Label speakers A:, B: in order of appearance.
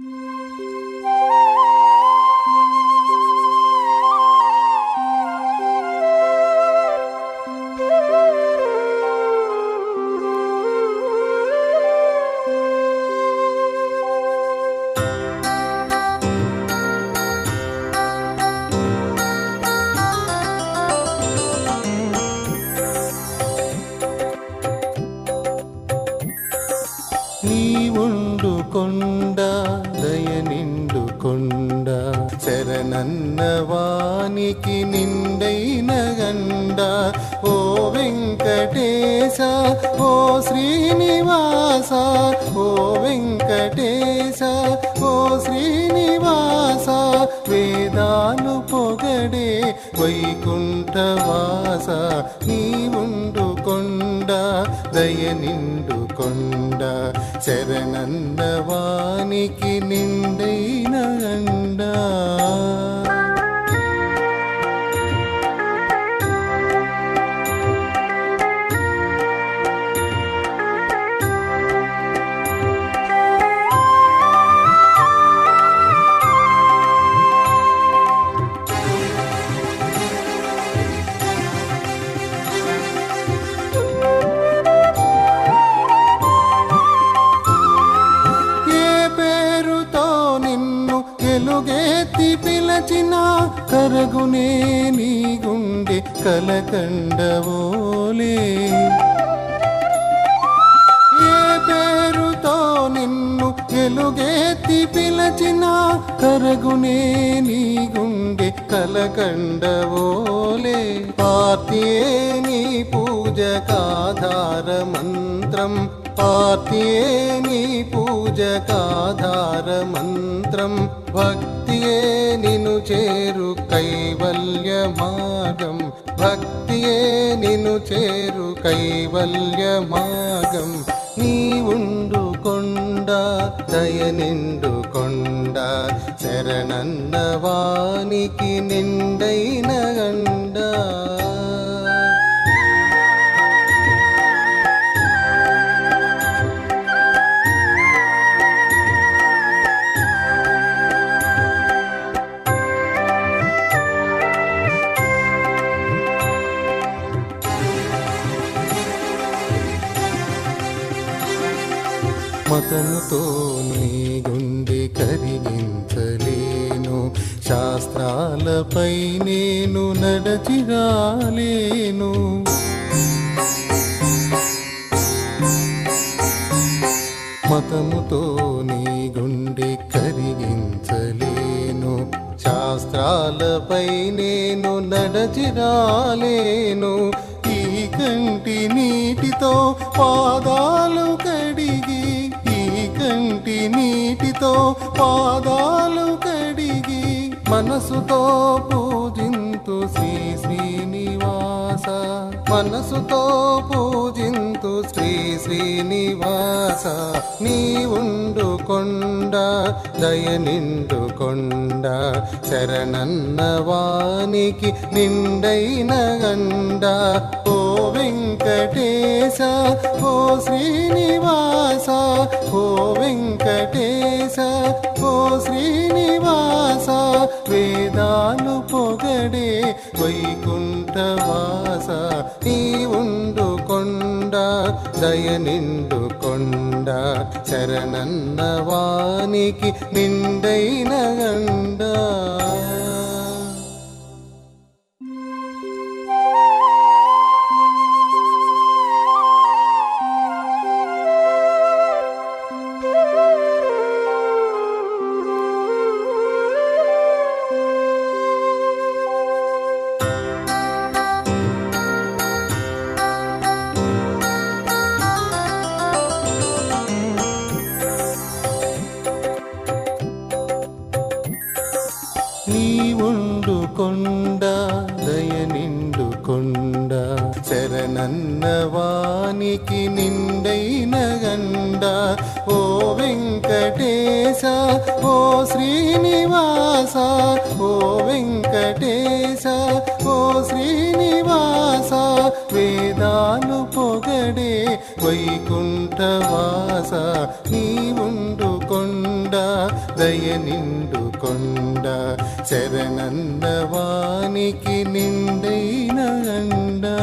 A: నీ కొండ దయ నిండు కొండ శరణన్నవానికి నిండైన గండ. ఓ వెంకటేశ ఓ శ్రీనివాస ఓ వెంకటేశ ఓ శ్రీనివాస వేదాలు పొగడే వైకుంఠవాస నీ ఉండు కొండ దయ నిండు కొండ. శరణన్న నిండైన అండా ఎలుగెత్తి కరగునే నీ గుండె కలకండవోలే. ఏ పేరుతో నిన్ను ఎలుగేతి పిలచిన కరగునే నీ గుండె కలకండవోలే. పార్తియే నీ పూజకాధార మంత్రం పార్తియే నీ పూజకాధార మంత్రం భక్తియే నిను చేరు కైవల్య మార్గం భక్తియే నిను చేరు కైవల్య మార్గం నీ ఉండు కొండ దయ నిండు కొండ శరణన్న వానికి నిండైన గండా మతముతో నీ గుండె కరిగించలేను. శాస్త్రాలపై నేను నడచిరాలేను మతముతో నీ గుండె కరిగించలేను. శాస్త్రాలపై నేను నడచిరాలేను ఈ కంటి నీటితో పాదాలు కడిగి కంటి నీటితో పాదాలు కడిగి మనసుతో పూజింతు శ్రీ శ్రీనివాస. మనసుతో పూజింతు శ్రీ శ్రీనివాస నీ ఉండు కొండ దయ నిండు కొండ శరణన్నవానికి నిండైన గండ. ఓ వెంకటేశ ఓ శ్రీనివాస ఓ వెంకటేశ ఓ శ్రీనివాస వేదాలు పొగడే వైకుంఠవాస నీ దయనిండు కొండ శరణన్న వానికి నిండైన గండా. కొండ దయ నిండు కొండ శరణన్నవానికి నిండైన గండ ఓ వెంకటేశ ఓ శ్రీనివాస తాను పొగడే వైకుంఠవాస నీవుండు కొండ దయ నిండు కొండ శరణన్నవానికి నిండైన అండా.